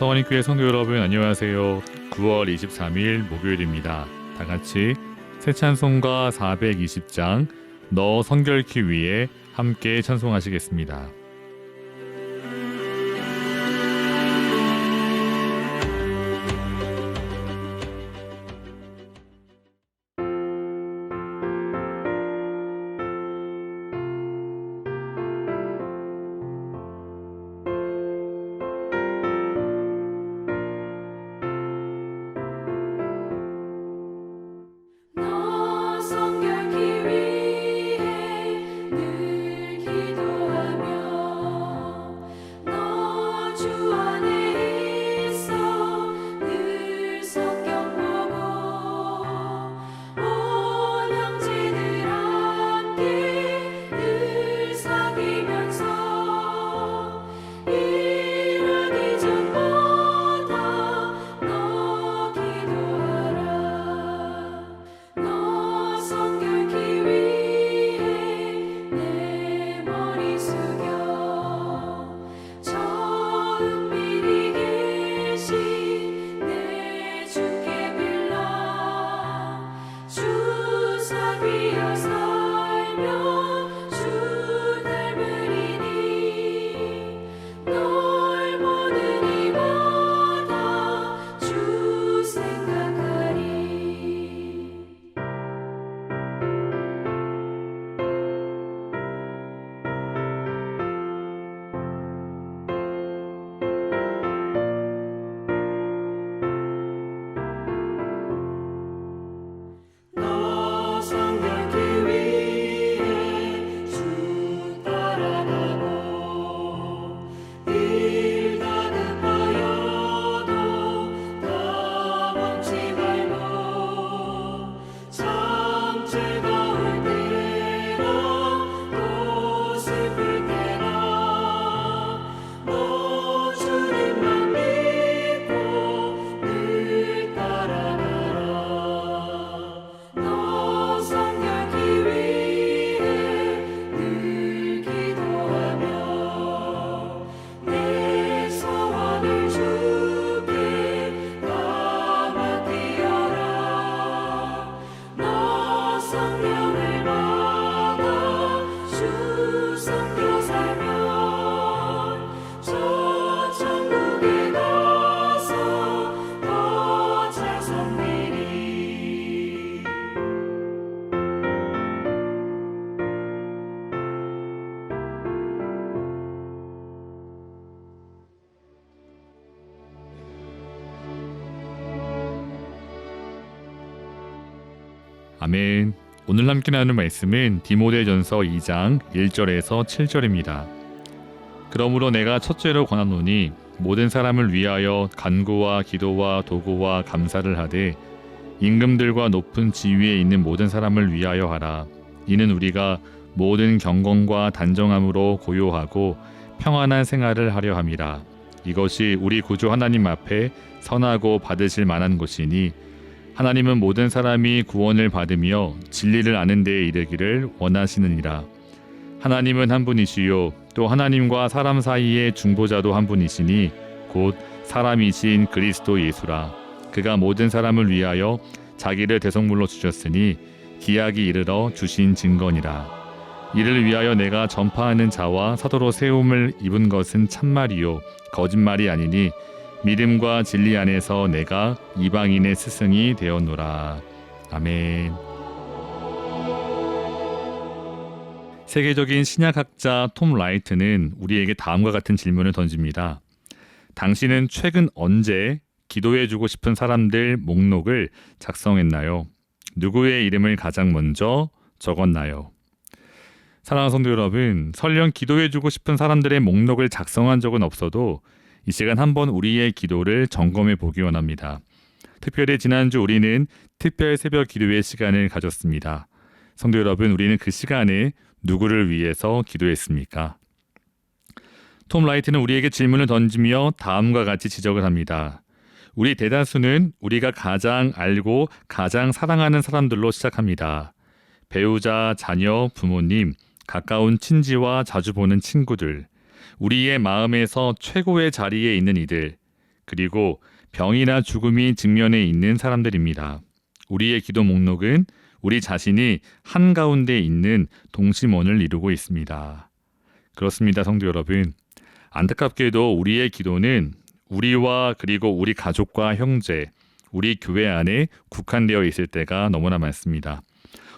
서원인 교회 성도 여러분 안녕하세요. 9월 23일 목요일입니다. 다 같이 새 찬송가 420장 너 성결키 위에 함께 찬송하시겠습니다. 사귀 아멘. 오늘 함께 나누는 말씀은 디모데전서 2장 1절에서 7절입니다. 그러므로 내가 첫째로 권하노니 모든 사람을 위하여 간구와 기도와 도구와 감사를 하되 임금들과 높은 지위에 있는 모든 사람을 위하여 하라. 이는 우리가 모든 경건과 단정함으로 고요하고 평안한 생활을 하려 함이라. 이것이 우리 구주 하나님 앞에 선하고 받으실 만한 것이니 하나님은 모든 사람이 구원을 받으며 진리를 아는 데에 이르기를 원하시느니라. 하나님은 한 분이시요 또 하나님과 사람 사이의 중보자도 한 분이시니 곧 사람이신 그리스도 예수라. 그가 모든 사람을 위하여 자기를 대성물로 주셨으니 기약이 이르러 주신 증거니라. 이를 위하여 내가 전파하는 자와 사도로 세움을 입은 것은 참말이요 거짓말이 아니니 믿음과 진리 안에서 내가 이방인의 스승이 되었노라. 아멘. 세계적인 신약학자 톰 라이트는 우리에게 다음과 같은 질문을 던집니다. 당신은 최근 언제 기도해 주고 싶은 사람들 목록을 작성했나요? 누구의 이름을 가장 먼저 적었나요? 사랑하는 성도 여러분, 설령 기도해 주고 싶은 사람들의 목록을 작성한 적은 없어도 이 시간 한번 우리의 기도를 점검해 보기 원합니다. 특별히 지난주 우리는 특별 새벽 기도의 시간을 가졌습니다. 성도 여러분, 우리는 그 시간에 누구를 위해서 기도했습니까? 톰 라이트는 우리에게 질문을 던지며 다음과 같이 지적을 합니다. 우리 대다수는 우리가 가장 알고 가장 사랑하는 사람들로 시작합니다. 배우자, 자녀, 부모님, 가까운 친지와 자주 보는 친구들, 우리의 마음에서 최고의 자리에 있는 이들, 그리고 병이나 죽음이 직면해 있는 사람들입니다. 우리의 기도 목록은 우리 자신이 한가운데 있는 동심원을 이루고 있습니다. 그렇습니다, 성도 여러분. 안타깝게도 우리의 기도는 우리와 그리고 우리 가족과 형제, 우리 교회 안에 국한되어 있을 때가 너무나 많습니다.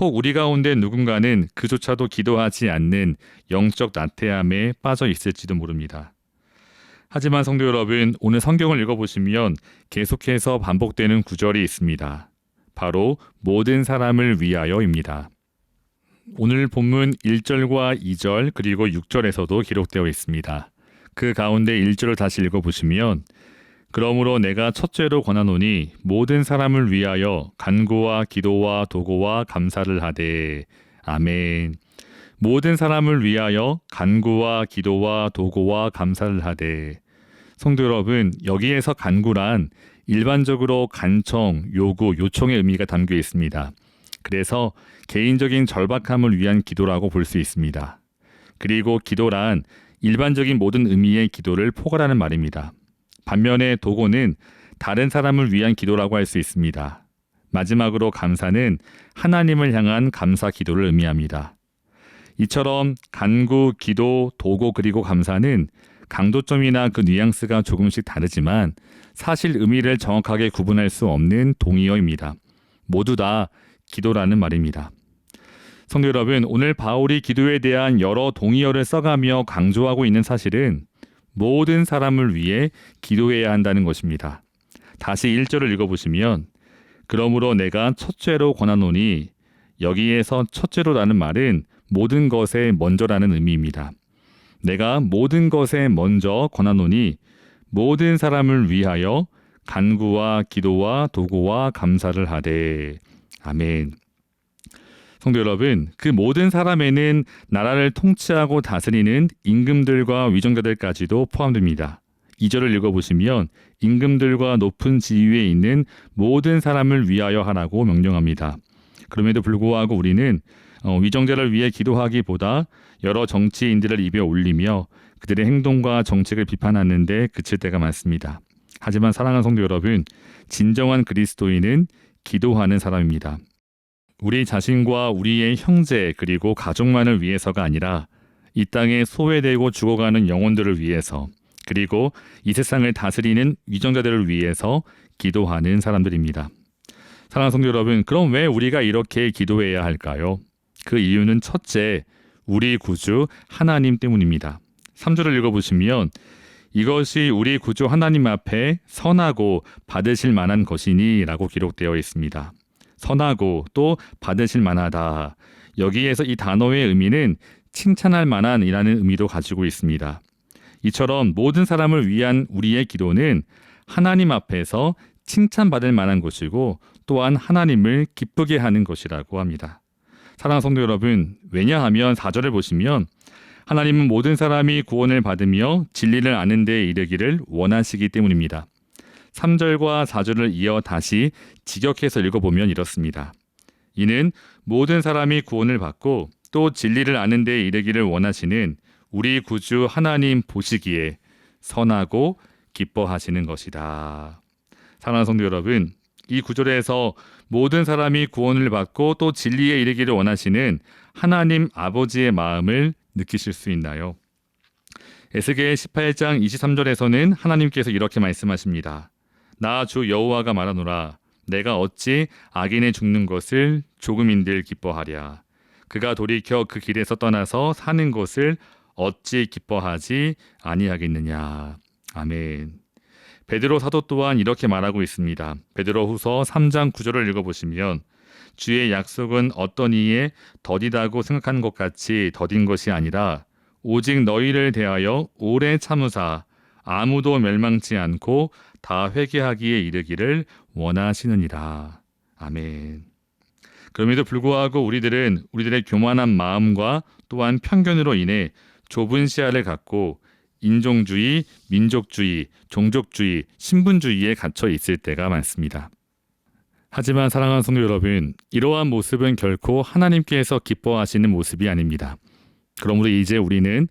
혹 우리 가운데 누군가는 그조차도 기도하지 않는 영적 나태함에 빠져 있을지도 모릅니다. 하지만 성도 여러분, 오늘 성경을 읽어보시면 계속해서 반복되는 구절이 있습니다. 바로 모든 사람을 위하여입니다. 오늘 본문 1절과 2절 그리고 6절에서도 기록되어 있습니다. 그 가운데 1절을 다시 읽어보시면 그러므로 내가 첫째로 권하노니 모든 사람을 위하여 간구와 기도와 도고와 감사를 하되 아멘. 모든 사람을 위하여 간구와 기도와 도고와 감사를 하되 성도 여러분 여기에서 간구란 일반적으로 간청, 요구, 요청의 의미가 담겨 있습니다. 그래서 개인적인 절박함을 위한 기도라고 볼 수 있습니다. 그리고 기도란 일반적인 모든 의미의 기도를 포괄하는 말입니다. 반면에 도고는 다른 사람을 위한 기도라고 할 수 있습니다. 마지막으로 감사는 하나님을 향한 감사 기도를 의미합니다. 이처럼 간구, 기도, 도고 그리고 감사는 강도점이나 그 뉘앙스가 조금씩 다르지만 사실 의미를 정확하게 구분할 수 없는 동의어입니다. 모두 다 기도라는 말입니다. 성도 여러분, 오늘 바울이 기도에 대한 여러 동의어를 써가며 강조하고 있는 사실은 모든 사람을 위해 기도해야 한다는 것입니다. 다시 1절을 읽어보시면 그러므로 내가 첫째로 권하노니 여기에서 첫째로라는 말은 모든 것에 먼저라는 의미입니다. 내가 모든 것에 먼저 권하노니 모든 사람을 위하여 간구와 기도와 도구와 감사를 하되 아멘. 성도 여러분, 그 모든 사람에는 나라를 통치하고 다스리는 임금들과 위정자들까지도 포함됩니다. 2절을 읽어보시면 임금들과 높은 지위에 있는 모든 사람을 위하여 하라고 명령합니다. 그럼에도 불구하고 우리는 어, 위정자를 위해 기도하기보다 여러 정치인들을 입에 올리며 그들의 행동과 정책을 비판하는데 그칠 때가 많습니다. 하지만 사랑하는 성도 여러분, 진정한 그리스도인은 기도하는 사람입니다. 우리 자신과 우리의 형제 그리고 가족만을 위해서가 아니라 이 땅에 소외되고 죽어가는 영혼들을 위해서 그리고 이 세상을 다스리는 위정자들을 위해서 기도하는 사람들입니다. 사랑하는 성도 여러분, 그럼 왜 우리가 이렇게 기도해야 할까요? 그 이유는 첫째, 우리 구주 하나님 때문입니다. 3절을 읽어보시면 이것이 우리 구주 하나님 앞에 선하고 받으실 만한 것이니 라고 기록되어 있습니다. 선하고 또 받으실 만하다. 여기에서 이 단어의 의미는 칭찬할 만한이라는 의미도 가지고 있습니다. 이처럼 모든 사람을 위한 우리의 기도는 하나님 앞에서 칭찬받을 만한 것이고 또한 하나님을 기쁘게 하는 것이라고 합니다. 사랑하는 성도 여러분, 왜냐하면 4절을 보시면 하나님은 모든 사람이 구원을 받으며 진리를 아는 데 이르기를 원하시기 때문입니다. 3절과 4절을 이어 다시 직역해서 읽어보면 이렇습니다. 이는 모든 사람이 구원을 받고 또 진리를 아는 데 이르기를 원하시는 우리 구주 하나님 보시기에 선하고 기뻐하시는 것이다. 사랑하는 성도 여러분, 이 구절에서 모든 사람이 구원을 받고 또 진리에 이르기를 원하시는 하나님 아버지의 마음을 느끼실 수 있나요? 에스겔 18장 23절에서는 하나님께서 이렇게 말씀하십니다. 나 주 여호와가 말하노라 내가 어찌 악인의 죽는 것을 조금인들 기뻐하랴 그가 돌이켜 그 길에서 떠나서 사는 것을 어찌 기뻐하지 아니하겠느냐 아멘. 베드로 사도 또한 이렇게 말하고 있습니다. 베드로후서 3장 9절을 읽어 보시면 주의 약속은 어떤 이에 더디다고 생각하는 것 같이 더딘 것이 아니라 오직 너희를 대하여 오래 참으사 아무도 멸망치 않고 다 회개하기에 이르기를 원하시느니라. 아멘. 그럼에도 불구하고 우리들은 우리들의 교만한 마음과 또한 편견으로 인해 좁은 시야를 갖고 인종주의, 민족주의, 종족주의, 신분주의에 갇혀 있을 때가 많습니다. 하지만 사랑하는 성도 여러분, 이러한 모습은 결코 하나님께서 기뻐하시는 모습이 아닙니다. 그러므로 이제 우리는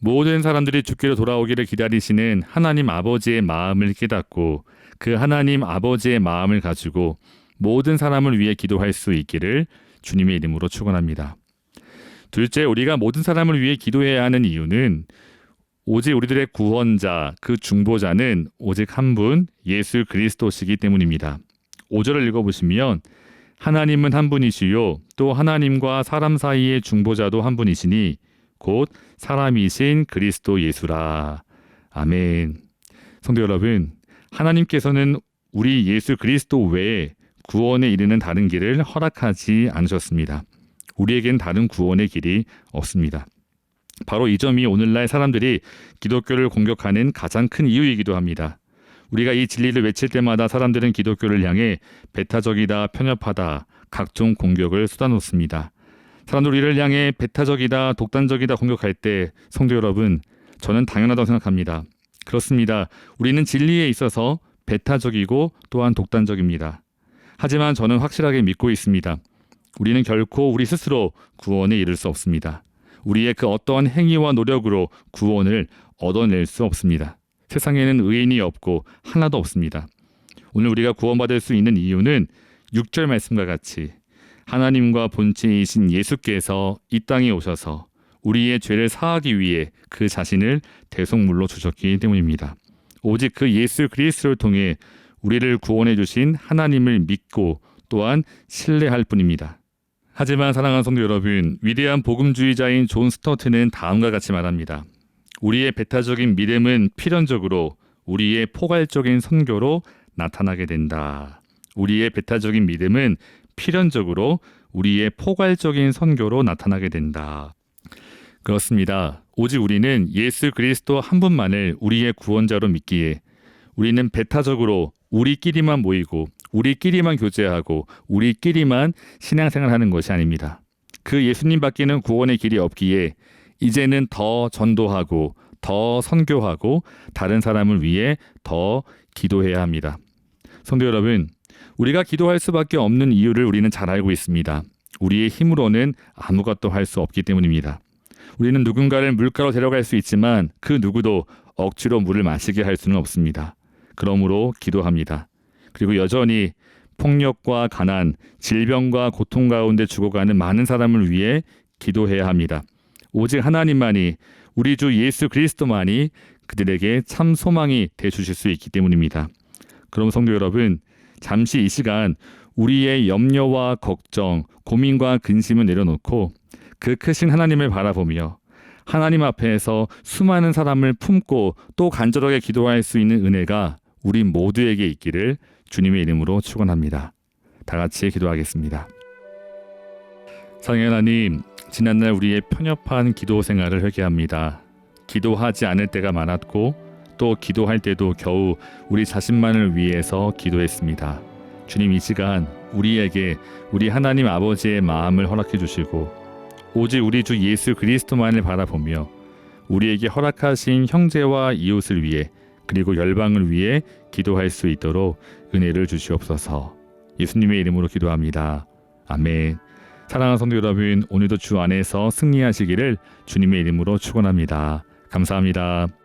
모든 사람들이 죽기로 돌아오기를 기다리시는 하나님 아버지의 마음을 깨닫고 그 하나님 아버지의 마음을 가지고 모든 사람을 위해 기도할 수 있기를 주님의 이름으로 축원합니다. 둘째, 우리가 모든 사람을 위해 기도해야 하는 이유는 오직 우리들의 구원자, 그 중보자는 오직 한 분, 예수 그리스도시기 때문입니다. 5절을 읽어보시면 하나님은 한 분이시요 또 하나님과 사람 사이의 중보자도 한 분이시니 곧 사람이신 그리스도 예수라. 아멘. 성도 여러분, 하나님께서는 우리 예수 그리스도 외에 구원에 이르는 다른 길을 허락하지 않으셨습니다. 우리에겐 다른 구원의 길이 없습니다. 바로 이 점이 오늘날 사람들이 기독교를 공격하는 가장 큰 이유이기도 합니다. 우리가 이 진리를 외칠 때마다 사람들은 기독교를 향해 배타적이다, 편협하다, 각종 공격을 쏟아놓습니다. 사람들 우리를 향해 배타적이다, 독단적이다 공격할 때 성도 여러분, 저는 당연하다고 생각합니다. 그렇습니다. 우리는 진리에 있어서 배타적이고 또한 독단적입니다. 하지만 저는 확실하게 믿고 있습니다. 우리는 결코 우리 스스로 구원에 이를 수 없습니다. 우리의 그 어떠한 행위와 노력으로 구원을 얻어낼 수 없습니다. 세상에는 의인이 없고 하나도 없습니다. 오늘 우리가 구원받을 수 있는 이유는 6절 말씀과 같이 하나님과 본체이신 예수께서 이 땅에 오셔서 우리의 죄를 사하기 위해 그 자신을 대속물로 주셨기 때문입니다. 오직 그 예수 그리스도를 통해 우리를 구원해 주신 하나님을 믿고 또한 신뢰할 뿐입니다. 하지만 사랑하는 성도 여러분, 위대한 복음주의자인 존 스터트는 다음과 같이 말합니다. 우리의 배타적인 믿음은 필연적으로 우리의 포괄적인 선교로 나타나게 된다. 우리의 배타적인 믿음은 필연적으로 우리의 포괄적인 선교로 나타나게 된다. 그렇습니다. 오직 우리는 예수 그리스도 한 분만을 우리의 구원자로 믿기에 우리는 배타적으로 우리끼리만 모이고 우리끼리만 교제하고 우리끼리만 신앙생활하는 것이 아닙니다. 그 예수님 밖에는 구원의 길이 없기에 이제는 더 전도하고 더 선교하고 다른 사람을 위해 더 기도해야 합니다. 성도 여러분, 우리가 기도할 수밖에 없는 이유를 우리는 잘 알고 있습니다. 우리의 힘으로는 아무것도 할 수 없기 때문입니다. 우리는 누군가를 물가로 데려갈 수 있지만 그 누구도 억지로 물을 마시게 할 수는 없습니다. 그러므로 기도합니다. 그리고 여전히 폭력과 가난, 질병과 고통 가운데 죽어가는 많은 사람을 위해 기도해야 합니다. 오직 하나님만이 우리 주 예수 그리스도만이 그들에게 참 소망이 돼 주실 수 있기 때문입니다. 그럼 성도 여러분, 잠시 이 시간 우리의 염려와 걱정, 고민과 근심을 내려놓고 그 크신 하나님을 바라보며 하나님 앞에서 수많은 사람을 품고 또 간절하게 기도할 수 있는 은혜가 우리 모두에게 있기를 주님의 이름으로 축원합니다. 다 같이 기도하겠습니다. 성의 하나님, 지난날 우리의 편협한 기도 생활을 회개합니다. 기도하지 않을 때가 많았고 또 기도할 때도 겨우 우리 자신만을 위해서 기도했습니다. 주님 이 시간 우리에게 우리 하나님 아버지의 마음을 허락해 주시고 오직 우리 주 예수 그리스도만을 바라보며 우리에게 허락하신 형제와 이웃을 위해 그리고 열방을 위해 기도할 수 있도록 은혜를 주시옵소서. 예수님의 이름으로 기도합니다. 아멘. 사랑하는 성도 여러분, 오늘도 주 안에서 승리하시기를 주님의 이름으로 축원합니다. 감사합니다.